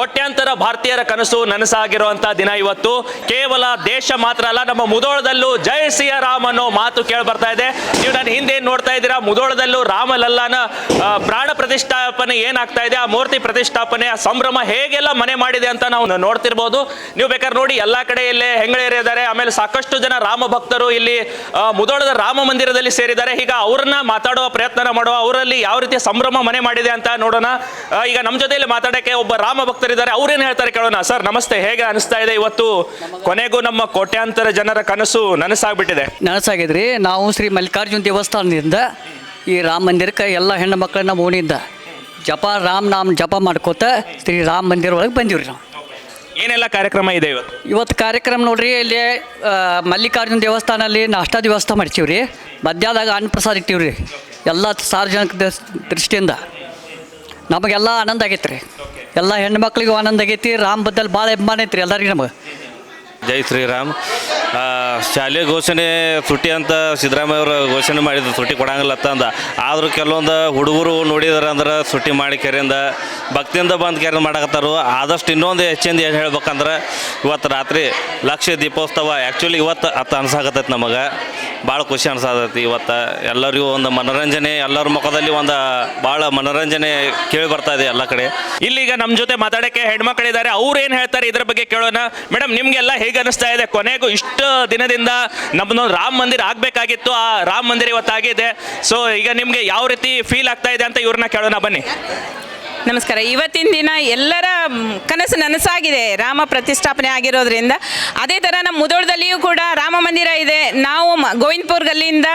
ಕೋಟ್ಯಾಂತರ ಭಾರತೀಯರ ಕನಸು ನನಸಾಗಿರುವಂತ ದಿನ ಇವತ್ತು. ಕೇವಲ ದೇಶ ಮಾತ್ರ ಅಲ್ಲ, ನಮ್ಮ ಮುದೋಳದಲ್ಲೂ ಜೈ ಸಿಯರಾಮ್ ಅನ್ನೋ ಮಾತು ಕೇಳಿ ಬರ್ತಾ ಇದೆ. ನೀವು ನಾನು ಹಿಂದೆ ಏನ್ ನೋಡ್ತಾ ಇದ್ದೀರಾ? ಮುದೋಳದಲ್ಲೂ ರಾಮಲಲ್ಲಾನ ಪ್ರಾಣ ಪ್ರತಿಷ್ಠಾಪನೆ ಏನಾಗ್ತಾ ಇದೆ? ಆ ಮೂರ್ತಿ ಪ್ರತಿಷ್ಠಾಪನೆ, ಆ ಸಂಭ್ರಮ ಹೇಗೆಲ್ಲ ಮನೆ ಮಾಡಿದೆ ಅಂತ ನಾವು ನೋಡ್ತಿರ್ಬೋದು. ನೀವು ಬೇಕಾದ್ರೆ ನೋಡಿ, ಎಲ್ಲಾ ಕಡೆ ಇಲ್ಲೇ ಹೆಂಗಳೇರಿದ್ದಾರೆ ಆಮೇಲೆ ಸಾಕಷ್ಟು ಜನ ರಾಮ ಭಕ್ತರು ಇಲ್ಲಿ ಮುದೋಳದ ರಾಮ ಮಂದಿರದಲ್ಲಿ ಸೇರಿದ್ದಾರೆ. ಈಗ ಅವ್ರನ್ನ ಮಾತಾಡುವ ಪ್ರಯತ್ನ ಮಾಡುವ, ಅವರಲ್ಲಿ ಯಾವ ರೀತಿಯ ಸಂಭ್ರಮ ಮನೆ ಮಾಡಿದೆ ಅಂತ ನೋಡೋಣ. ಈಗ ನಮ್ಮ ಜೊತೆಯಲ್ಲಿ ಮಾತಾಡಕ್ಕೆ ಒಬ್ಬ ರಾಮ ಭಕ್ತರಿದ್ದಾರೆ ಅವ್ರೇನು ಹೇಳ್ತಾರೆ ಕೇಳೋಣ. ಸರ್ ನಮಸ್ತೆ. ಹೇಗೆ ಅನಿಸ್ತಾ ಇದೆ ಇವತ್ತು? ಕೊನೆಗೂ ನಮ್ಮ ಕೋಟ್ಯಾಂತರ ಜನರ ಕನಸು ನನಸಾಗ್ಬಿಟ್ಟಿದೆ. ನನಸಾಗಿದ್ರಿ. ನಾವು ಶ್ರೀ ಮಲ್ಲಿಕಾರ್ಜುನ ದೇವಸ್ಥಾನದಿಂದ ಈ ರಾಮ ಮಂದಿರಕ್ಕೆ ಎಲ್ಲ ಹೆಣ್ಣು ಮಕ್ಕಳನ್ನ ಓಣಿಯಿಂದ ಜಪ ರಾಮ್ ನಾಮ್ ಜಪ ಮಾಡ್ಕೋತ ಶ್ರೀ ರಾಮ ಮಂದಿರ ಒಳಗೆ ಬಂದಿವ್ರಿ ನಾವು. ಏನೆಲ್ಲ ಕಾರ್ಯಕ್ರಮ ಇದೆ ಇವತ್ತು? ಇವತ್ತು ಕಾರ್ಯಕ್ರಮ ನೋಡ್ರಿ ಇಲ್ಲಿ ಆ, ಮಲ್ಲಿಕಾರ್ಜುನ ದೇವಸ್ಥಾನದಲ್ಲಿ ನಾಷ್ಟ ದೇವಸ್ಥಾನ ಮಾಡ್ತೀವಿ ರೀ ಮಧ್ಯಾಹ್ನದಾಗ ಅನ್ನಪ್ರಸಾದ ಇಟ್ಟಿವಿ ರೀ ಎಲ್ಲ ಸಾರ್ವಜನಿಕ ದೃಷ್ಟಿಯಿಂದ. ನಮಗೆಲ್ಲ ಆನಂದ ಆಗೈತೆ ರೀ ಎಲ್ಲ ಹೆಣ್ಣು ಮಕ್ಳಿಗೂ ಆನಂದ ಆಗೈತಿ. ರಾಮ್ ಬದ್ದಲ್ ಭಾಳ ಅಭಿಮಾನ ಐತ್ರಿ ಎಲ್ಲರಿಗೂ ನಮಗೆ. ಜೈ ಶ್ರೀರಾಮ್. ಶಾಲೆ ಘೋಷಣೆ ಸುಟ್ಟಿ ಅಂತ ಸಿದ್ದರಾಮಯ್ಯ ಅವರು ಘೋಷಣೆ ಮಾಡಿದ್ರು ಸುಟ್ಟಿ ಕೊಡಂಗಿಲ್ಲ ಅಂತ ಆದರೂ ಕೆಲವೊಂದು ಹುಡುಗರು ನೋಡಿದಾರೆ ಅಂದ್ರೆ ಸುಟ್ಟಿ ಮಾಡಿ ಕೆರೆಯಿಂದ ಭಕ್ತಿಯಿಂದ ಬಂದು ಕೆರೆ ಮಾಡಕತ್ತಾರು. ಆದಷ್ಟು ಇನ್ನೊಂದು ಹೆಚ್ಚಿಂದ ಏನು ಹೇಳ್ಬೇಕಂದ್ರೆ ಇವತ್ತು ರಾತ್ರಿ ಲಕ್ಷ ದೀಪೋತ್ಸವ. ಆ್ಯಕ್ಚುಲಿ ಇವತ್ತು ಅತ್ತ ಅನ್ಸಾಕತ್ತೈತೆ ನಮಗೆ. ಭಾಳ ಖುಷಿ ಅನ್ಸಾತೈತಿ ಇವತ್ತು. ಎಲ್ಲರಿಗೂ ಒಂದು ಮನೋರಂಜನೆ, ಎಲ್ಲರ ಮುಖದಲ್ಲಿ ಒಂದು ಭಾಳ ಮನೋರಂಜನೆ ಕೇಳಿ ಬರ್ತಾ ಇದೆ ಎಲ್ಲ ಕಡೆ. ಇಲ್ಲಿಗ ನಮ್ಮ ಜೊತೆ ಮಾತಾಡಕ್ಕೆ ಹೆಣ್ಮಕ್ಳಿದ್ದಾರೆ ಅವ್ರು ಏನು ಹೇಳ್ತಾರೆ ಇದ್ರ ಬಗ್ಗೆ ಕೇಳೋಣ. ಮೇಡಮ್, ನಿಮಗೆಲ್ಲ ಹೇಗೆ ಅನಿಸ್ತಾ ಇದೆ? ಕೊನೆಗೂ ಇಷ್ಟು ದಿನದಿಂದ ನಮ್ಮದು ರಾಮ ಮಂದಿರ ಆಗಬೇಕಾಗಿತ್ತು, ಆ ರಾಮ ಮಂದಿರ ಇವತ್ತಾಗಿದೆ. ಸೊ ಈಗ ನಿಮಗೆ ಯಾವ ರೀತಿ ಫೀಲ್ ಆಗ್ತಾ ಇದೆ ಅಂತ ಇವ್ರನ್ನ ಕೇಳೋಣ, ಬನ್ನಿ. ನಮಸ್ಕಾರ. ಇವತ್ತಿನ ದಿನ ಎಲ್ಲರ ಕನಸು ನನಸಾಗಿದೆ. ರಾಮ ಪ್ರತಿಷ್ಠಾಪನೆ ಆಗಿರೋದ್ರಿಂದ. ಅದೇ ಥರ ನಮ್ಮ ಮುದೋಳದಲ್ಲಿಯೂ ಕೂಡ ರಾಮ ಮಂದಿರ ಇದೆ. ನಾವು ಗೋವಿಂದಪುರ ಗಲ್ಲಿಯಿಂದ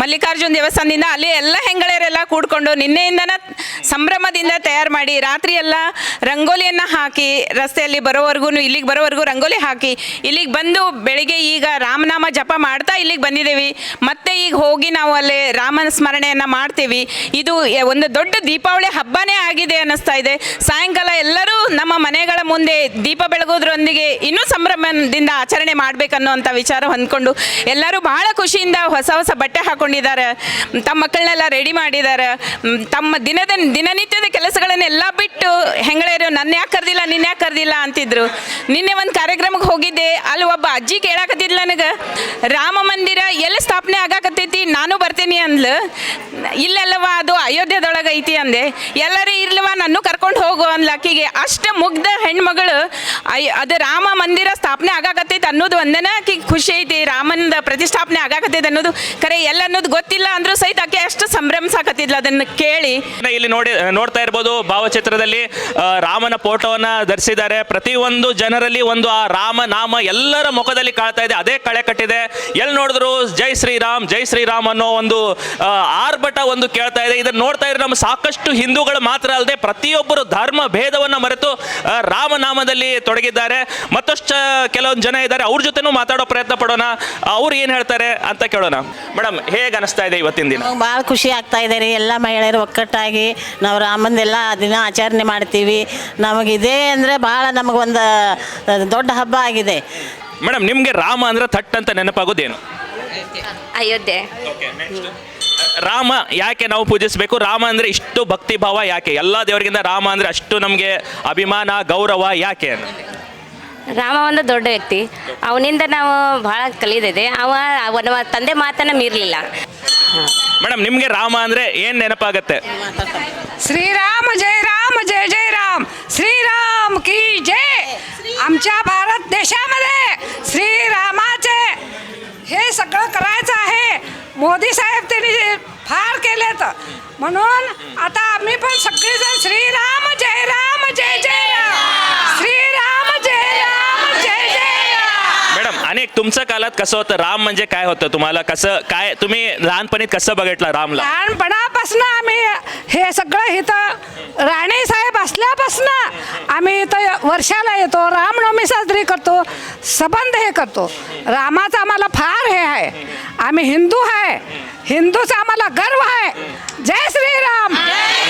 ಮಲ್ಲಿಕಾರ್ಜುನ ದೇವಸ್ಥಾನದಿಂದ ಅಲ್ಲಿ ಎಲ್ಲ ಹೆಂಗಳೆಯರೆಲ್ಲ ಕೂಡ್ಕೊಂಡು ನಿನ್ನೆಯಿಂದನ ಸಂಭ್ರಮದಿಂದ ತಯಾರು ಮಾಡಿ ರಾತ್ರಿ ಎಲ್ಲ ರಂಗೋಲಿಯನ್ನು ಹಾಕಿ ರಸ್ತೆಯಲ್ಲಿ ಬರೋವರೆಗೂ ಇಲ್ಲಿಗೆ ಬರೋವರೆಗೂ ರಂಗೋಲಿ ಹಾಕಿ ಇಲ್ಲಿಗೆ ಬಂದು ಬೆಳಿಗ್ಗೆ ಈಗ ರಾಮನಾಮ ಜಪ ಮಾಡ್ತಾ ಇಲ್ಲಿಗೆ ಬಂದಿದ್ದೀವಿ. ಮತ್ತೆ ಈಗ ಹೋಗಿ ನಾವು ಅಲ್ಲಿ ರಾಮನ ಸ್ಮರಣೆಯನ್ನು ಮಾಡ್ತೀವಿ. ಇದು ಒಂದು ದೊಡ್ಡ ದೀಪಾವಳಿ ಹಬ್ಬನೇ ಆಗಿದೆ ಅನ್ನಿಸ್ತಾ ಇದೆ. ಸಾಯಂಕಾಲ ಎಲ್ಲರೂ ನಮ್ಮ ಮನೆಗಳ ಮುಂದೆ ದೀಪ ಬೆಳಗೋದ್ರೊಂದಿಗೆ ಇನ್ನೂ ಸಂಭ್ರಮದಿಂದ ಆಚರಣೆ ಮಾಡಬೇಕನ್ನುವಂಥ ವಿಚಾರ ಹೊಂದ್ಕೊಂಡು ಎಲ್ಲರೂ ಬಹಳ ಖುಷಿಯಿಂದ ಹೊಸ ಹೊಸ ಬಟ್ಟೆ ಹಾಕೊಂಡಿದ್ದಾರೆ. ತಮ್ಮ ಮಕ್ಕಳನ್ನೆಲ್ಲ ರೆಡಿ ಮಾಡಿದ್ದಾರೆ. ತಮ್ಮ ದಿನದ ದಿನನಿತ್ಯದ ಕೆಲಸಗಳನ್ನೆಲ್ಲ ಬಿಟ್ಟು ಹೆಂಗಳೇರು ನನ್ನ ಯಾಕೆ ಕರೆದಿಲ್ಲ ನಿನ್ನ ಯಾಕೆ ಕರೆದಿಲ್ಲ? ಅಂತಿದ್ರು. ನಿನ್ನೆ ಒಂದು ಕಾರ್ಯಕ್ರಮಕ್ಕೆ ಹೋಗಿದ್ದೆ. ಅಲ್ಲಿ ಒಬ್ಬ ಅಜ್ಜಿ ಕೇಳಾಕತ್ತಿದ್ಲು ನನಗೆ, ರಾಮ ಮಂದಿರ ಎಲ್ಲಿ ಸ್ಥಾಪನೆ ಆಗಾಕತ್ತೈತಿ? ನಾನು ಬರ್ತೀನಿ ಅಂದ್ಲು. ಇಲ್ಲೆಲ್ಲವ ಅದು ಅಯೋಧ್ಯದೊಳಗೆ ಐತಿ ಅಂದೆ. ಎಲ್ಲರೂ ಇರ್ಲವ ನನ್ನ ಕರ್ಕೊಂಡು ಹೋಗು ಅಂದ್ಲ ಆಕಿಗೆ ಅಷ್ಟು ಮುಗ್ಧ ಹೆಣ್ಮಗಳು ಅಯ್ಯ ಅದು ರಾಮ ಮಂದಿರ ಸ್ಥಾಪನೆ ಆಗಾಕತ್ತೈತಿ ಅನ್ನೋದು ಒಂದನ ಆಕಿಗೆ ಖುಷಿ ಐತಿ. ರಾಮನ ಪ್ರತಿಷ್ಠಾಪನೆ ಆಗಾಕತ್ತೈತಿ ಅನ್ನೋದು ಖರೆ ಎಲ್ಲ ಅನ್ನೋದು ಗೊತ್ತಿಲ್ಲ ಅಂದ್ರೂ ಸಹಿತ ಆಕೆ ಅಷ್ಟು ಸಂಭ್ರಮಿಸಾಕತ್ತಿದ್ಲ ಅದನ್ನು ಕೇಳಿ. ಇಲ್ಲಿ ನೋಡಿ, ನೋಡ್ತಾ ಇರ್ಬೋದು ಭಾವಚಿತ್ರದಲ್ಲಿ ರಾಮನ ಫೋಟೋವನ್ನ ಧರಿಸಿದ್ದಾರೆ ಪ್ರತಿಯೊಂದು ಜನರಲ್ಲಿ ಒಂದು ಆ ರಾಮ, ನಾಮ ಎಲ್ಲರ ಮುಖದಲ್ಲಿ ಕಾಣ್ತಾ ಇದೆ. ಅದೇ ಕಳೆ ಕಟ್ಟಿದೆ. ಎಲ್ಲಿ ನೋಡಿದ್ರು ಜೈ ಶ್ರೀರಾಮ್ ಜೈ ಶ್ರೀರಾಮ್ ಅನ್ನೋ ಒಂದು ಆರ್ಭಟ ಒಂದು ಕೇಳ್ತಾ ಇದೆ. ಇದನ್ನ ನೋಡ್ತಾ ಇದ್ರೆ ನಮ್ಮ ಸಾಕಷ್ಟು ಹಿಂದೂಗಳು ಮಾತ್ರ ಅಲ್ಲದೆ ಪ್ರತಿಯೊಬ್ಬರು ಧರ್ಮ ಭೇದವನ್ನ ಮರೆತು ರಾಮನಾಮದಲ್ಲಿ ತೊಡಗಿದ್ದಾರೆ. ಮತ್ತಷ್ಟು ಕೆಲವೊಂದು ಜನ ಇದ್ದಾರೆ. ಅವ್ರ ಜೊತೆನೂ ಮಾತಾಡೋ ಪ್ರಯತ್ನ ಪಡೋಣ. ಅವ್ರು ಏನು ಹೇಳ್ತಾರೆ ಅಂತ ಕೇಳೋಣ. ಮೇಡಮ್ ಹೇಗೆ ಅನಿಸ್ತಾ ಇದೆ ಇವತ್ತಿನ ದಿನ? ಭಾಳ ಖುಷಿ ಆಗ್ತಾ ಇದೆ ರೀ. ಎಲ್ಲ ಮಹಿಳೆಯರು ಒಕ್ಕಟ್ಟಾಗಿ ನಾವು ರಾಮಂದೆಲ್ಲ ದಿನ ಆಚರಣೆ ಮಾಡ್ತೀವಿ. ನಮಗೆ ಇದೇ ಅಂದರೆ ಭಾಳ ನಮಗೊಂದು ದೊಡ್ಡ ಹಬ್ಬ ಆಗಿದೆ. ಮೇಡಮ್ ನಿಮಗೆ ರಾಮ ಅಂದ್ರೆ ಥಟ್ ಅಂತ ನೆನಪಾಗೋದೇನು? ಅಯೋಧ್ಯೆ. ರಾಮ ಯಾಕೆ ನಾವು ಪೂಜಿಸಬೇಕು ರಾಮ ಅಂದ್ರೆ ಇಷ್ಟು ಭಕ್ತಿ ಭಾವ ಯಾಕೆ ಎಲ್ಲ ದೇವರಿಗಿಂತ ರಾಮ ಅಂದ್ರೆ ಅಷ್ಟು ನಮಗೆ ಅಭಿಮಾನ ಗೌರವ ಯಾಕೆ ರಾಮ ಒಂದು ದೊಡ್ಡ ವ್ಯಕ್ತಿ ಅವನಿಂದ ನಾವು ಭಾಳ ಕಲಿದಿದೆ ಅವ ಅವನ ತಂದೆ ಮಾತನ್ನ ಮೀರಲಿಲ್ಲ ಮೇಡಮ್ ನಿಮ್ಗೆ ರಾಮ ಅಂದ್ರೆ ಏನ್ ನೆನಪಾಗತ್ತೆ श्रीराम जय राम जय जय राम श्रीराम की जय आमच्या भारत देशामध्ये श्रीरामाचे हे सगळं करायचं आहे मोदी साहेब त्यांनी फार केलेत. म्हणून आता आम्ही पण सगळेजण श्रीराम जय राम जय जय राम. श्रीराम जय राम जय जय राम. मॅडम अनेक तुमच्या काळात कसं होतं? राम म्हणजे काय होतं तुम्हाला? कसं काय तुम्ही लहानपणीत कसं बघितलं रामला? लहानपणापासून आम्ही हे सगळं इथं राणे साहेब आम्ही इथं वर्षाला येतो रामनवमी साजरी करतो संबंध हे करतो. रामाचा आम्हाला फार हे आहे. आम्ही हिंदू आहे. ಹಿಂದೂಸ್ ಆಮೇಲೆ ಗರ್ವ ಜಯ ಜೈ ಶ್ರೀರಾಮ್.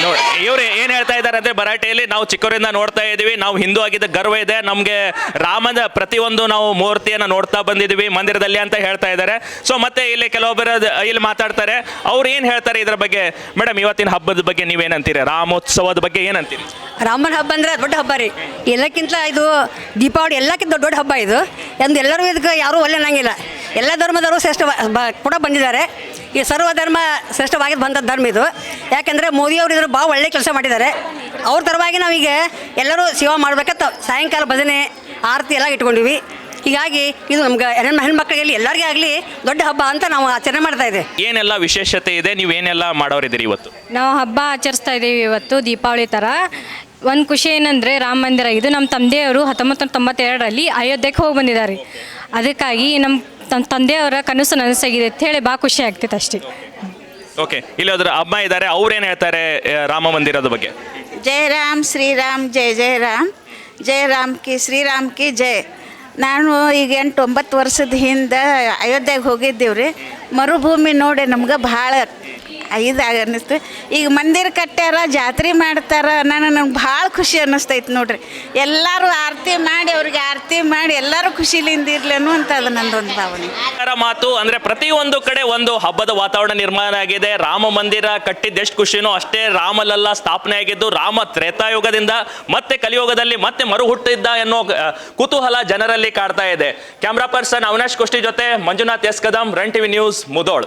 ನೋಡಿ ಇವ್ರು ಏನ್ ಹೇಳ್ತಾ ಇದ್ದಾರೆ ಅಂದ್ರೆ ಭರಾಟೆಯಲ್ಲಿ ನಾವು ಚಿಕ್ಕವರಿಂದ ನೋಡ್ತಾ ಇದೀವಿ ನಾವು ಹಿಂದೂ ಆಗಿದ್ದ ಗರ್ವ ಇದೆ. ನಮ್ಗೆ ರಾಮದ ಪ್ರತಿಯೊಂದು ನಾವು ಮೂರ್ತಿಯನ್ನ ನೋಡ್ತಾ ಬಂದಿದ್ದೀವಿ ಮಂದಿರದಲ್ಲಿ ಅಂತ ಹೇಳ್ತಾ ಇದ್ದಾರೆ. ಸೊ ಮತ್ತೆ ಇಲ್ಲಿ ಕೆಲವೊಬ್ಬರ ಇಲ್ಲಿ ಮಾತಾಡ್ತಾರೆ. ಅವ್ರು ಏನ್ ಹೇಳ್ತಾರೆ ಇದ್ರ ಬಗ್ಗೆ? ಮೇಡಮ್ ಇವತ್ತಿನ ಹಬ್ಬದ ಬಗ್ಗೆ ನೀವೇನಂತೀರಿ? ರಾಮೋತ್ಸವದ ಬಗ್ಗೆ ಏನಂತೀರಿ? ರಾಮನ ಹಬ್ಬ ಅಂದ್ರೆ ದೊಡ್ಡ ಹಬ್ಬ ರೀ. ಎಲ್ಲಕ್ಕಿಂತ ಇದು ದೀಪಾವಳಿ ಎಲ್ಲಕ್ಕಿಂತ ದೊಡ್ಡ ಹಬ್ಬ ಇದು. ಎಂದು ಎಲ್ಲರೂ ಇದಕ್ಕೆ ಯಾರೂ ಒಲ್ಲೆನಂಗಿಲ್ಲ ಎಲ್ಲ ಧರ್ಮದವರು ಶ್ರೇಷ್ಠ ಕೂಡ ಬಂದಿದ್ದಾರೆ. ಈ ಸರ್ವಧರ್ಮ ಶ್ರೇಷ್ಠವಾಗಿ ಬಂದ ಧರ್ಮ ಇದು. ಯಾಕೆಂದರೆ ಮೋದಿಯವರು ಇದ್ರ ಭಾಳ ಒಳ್ಳೆ ಕೆಲಸ ಮಾಡಿದ್ದಾರೆ. ಅವ್ರ ತರವಾಗಿ ನಾವೀಗ ಎಲ್ಲರೂ ಸೇವಾ ಮಾಡ್ಬೇಕಂತ ಸಾಯಂಕಾಲ ಭಜನೆ ಆರತಿ ಎಲ್ಲ ಇಟ್ಕೊಂಡಿವಿ. ಹೀಗಾಗಿ ಇದು ನಮ್ಗೆ ಹೆಣ್ಣು ಹೆಣ್ಮಕ್ಳಿಗೆ ಎಲ್ಲರಿಗೂ ಆಗಲಿ ದೊಡ್ಡ ಹಬ್ಬ ಅಂತ ನಾವು ಆಚರಣೆ ಮಾಡ್ತಾ ಇದ್ದೇವೆ. ಏನೆಲ್ಲ ವಿಶೇಷತೆ ಇದೆ? ನೀವು ಏನೆಲ್ಲ ಮಾಡೋರಿದ್ದೀರಿ ಇವತ್ತು? ನಾವು ಹಬ್ಬ ಆಚರಿಸ್ತಾ ಇದ್ದೀವಿ ಇವತ್ತು ದೀಪಾವಳಿ ಥರ ಒಂದು ಖುಷಿ ಏನಂದರೆ ರಾಮ ಮಂದಿರ. ಇದು ನಮ್ಮ ತಂದೆಯವರು ಹತ್ತೊಂಬತ್ತು ತೊಂಬತ್ತೆರಡರಲ್ಲಿ ಅಯೋಧ್ಯೆಗೆ ಹೋಗಿ ಬಂದಿದ್ದಾರೆ. ಅದಕ್ಕಾಗಿ ನಮ್ಮ ನಮ್ಮ ತಂದೆಯವರ ಕನಸು ನನಸಾಗಿದೆ ಅಂತ ಹೇಳಿ ಭಾಳ ಖುಷಿ ಆಗ್ತೈತೆ ಅಷ್ಟೇ. ಓಕೆ ಇಲ್ಲಿ ಅದರ ಅಮ್ಮ ಇದ್ದಾರೆ ಅವ್ರೇನು ಹೇಳ್ತಾರೆ ಆ, ರಾಮ ಮಂದಿರದ ಬಗ್ಗೆ? ಜಯ ರಾಮ್ ಶ್ರೀರಾಮ್ ಜೈ ಜೈ ರಾಮ್ ಜಯ ರಾಮ್ ಕಿ ಶ್ರೀರಾಮ್ ಕಿ ಜೈ ನಾನು ಈಗ ಎಂಟು ಒಂಬತ್ತು ವರ್ಷದ ಹಿಂದೆ ಅಯೋಧ್ಯೆಗೆ ಹೋಗಿದ್ದೀವ್ರಿ. ರೀ ಮರುಭೂಮಿ ನೋಡಿ ನಮ್ಗೆ ಭಾಳ ಇದಾಗ ಅನ್ನಿಸ್ತು. ಈಗ ಮಂದಿರ ಕಟ್ಟ್ಯಾರ ಜಾತ್ರೆ ಮಾಡ್ತಾರ ನಾನು ನಂಗೆ ಭಾಳ ಖುಷಿ ಅನ್ನಿಸ್ತೈತೆ ನೋಡ್ರಿ. ಎಲ್ಲರೂ ಆರತಿ ಮಾಡಿ, ಅವ್ರಿಗೆ ಆರತಿ ಮಾಡಿ ಎಲ್ಲರೂ ಖುಷಿಲಿಂದ ಇರ್ಲೇನು ಅಂತ ಅದು ನಂದೊಂದು ಭಾವನೆ. ಮಾತು ಅಂದ್ರೆ ಪ್ರತಿಯೊಂದು ಕಡೆ ಒಂದು ಹಬ್ಬದ ವಾತಾವರಣ ನಿರ್ಮಾಣ ಆಗಿದೆ. ರಾಮ ಮಂದಿರ ಕಟ್ಟಿದ್ದೆಷ್ಟು ಖುಷಿನೂ ಅಷ್ಟೇ ರಾಮಲಲ್ಲ ಸ್ಥಾಪನೆ ಆಗಿದ್ದು ರಾಮ ತ್ರೇತಾಯುಗದಿಂದ ಮತ್ತೆ ಕಲಿಯುಗದಲ್ಲಿ ಮತ್ತೆ ಮರು ಹುಟ್ಟಿದ್ದ ಎನ್ನುವ ಕುತೂಹಲ ಜನರಲ್ಲಿ ಕಾಡ್ತಾ ಇದೆ. ಕ್ಯಾಮ್ರಾ ಪರ್ಸನ್ ಅವನಾಶ್ ಕುಷ್ಟಿ ಜೊತೆ Manjunath S Kadam, run TV news Mudhol.